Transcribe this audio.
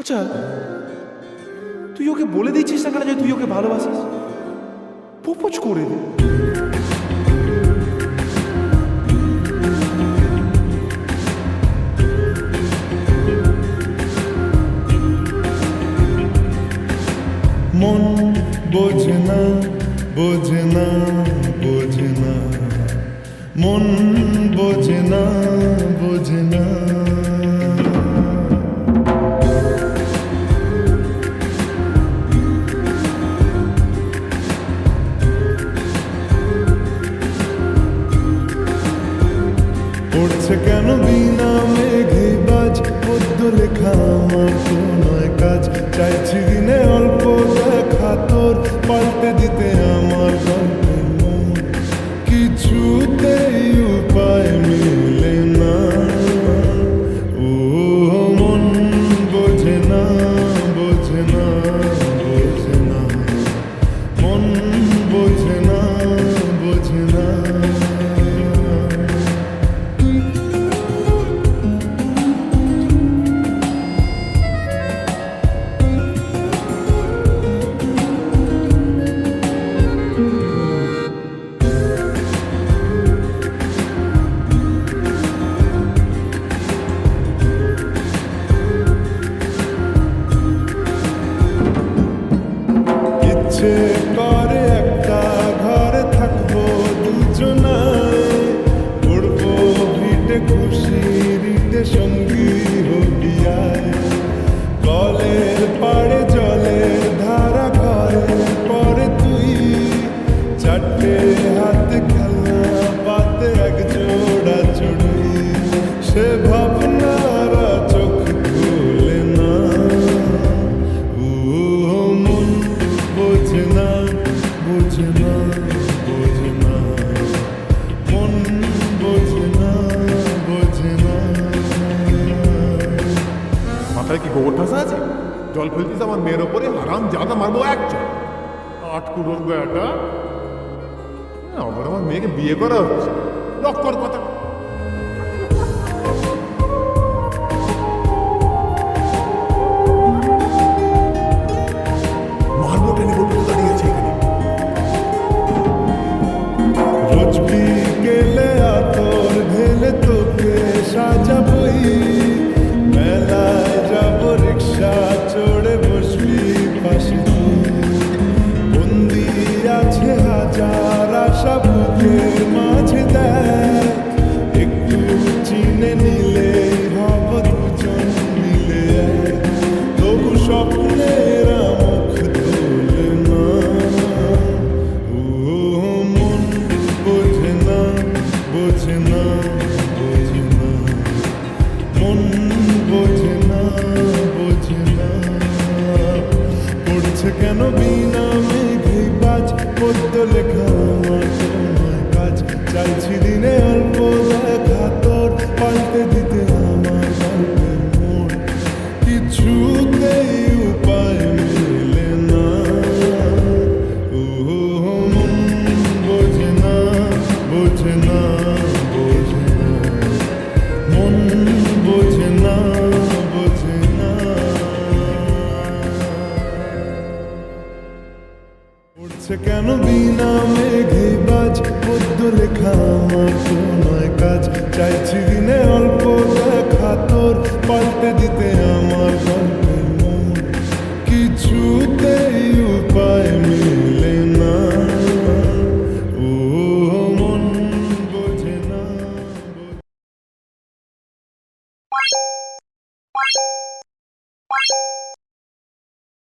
আচ্ছা তুই ওকে বলে দিচ্ছিস না কেন যে তুই ওকে ভালোবাসিস? প্রপোজ করে দে। মন বোঝে না বোঝে না বোঝে না মন বোঝে না বোঝে না পড়ছে কেন বিনা মেঘে বাজ? পদ্য লেখা আমার নয় কাজ। চাইছি দিনে অল্প দেখা তোর, পাল্টে দিতে আমার গল্পের কিছুতেই উপায় মিলে না। ও মন বোঝে না বোঝে না বোঝে না। মন গোবর ঠাসা আছে? জল ফেলতিস আমার মেয়ের ওপরে হারাম জাদা মারবো এক চল আটকুড়োর বেটা। আমার আমার মেয়েকে বিয়ে করা হচ্ছে। লক্কর কথা মারবো কেন বিনা মেঘে বাজ? পদ্য লেখা আমার তোমার কাজ। চাইছি দিনে অল্প দেখা তোর, পাল্টে দিতে আমার গল্পের মন। কিছুতেই কেন বিনা মেঘে বাজ? পদ্য লেখা আমার তো নয় কাজ। চাইছি দিনে অল্প দেখা তোর, পাল্টে দিতে আমার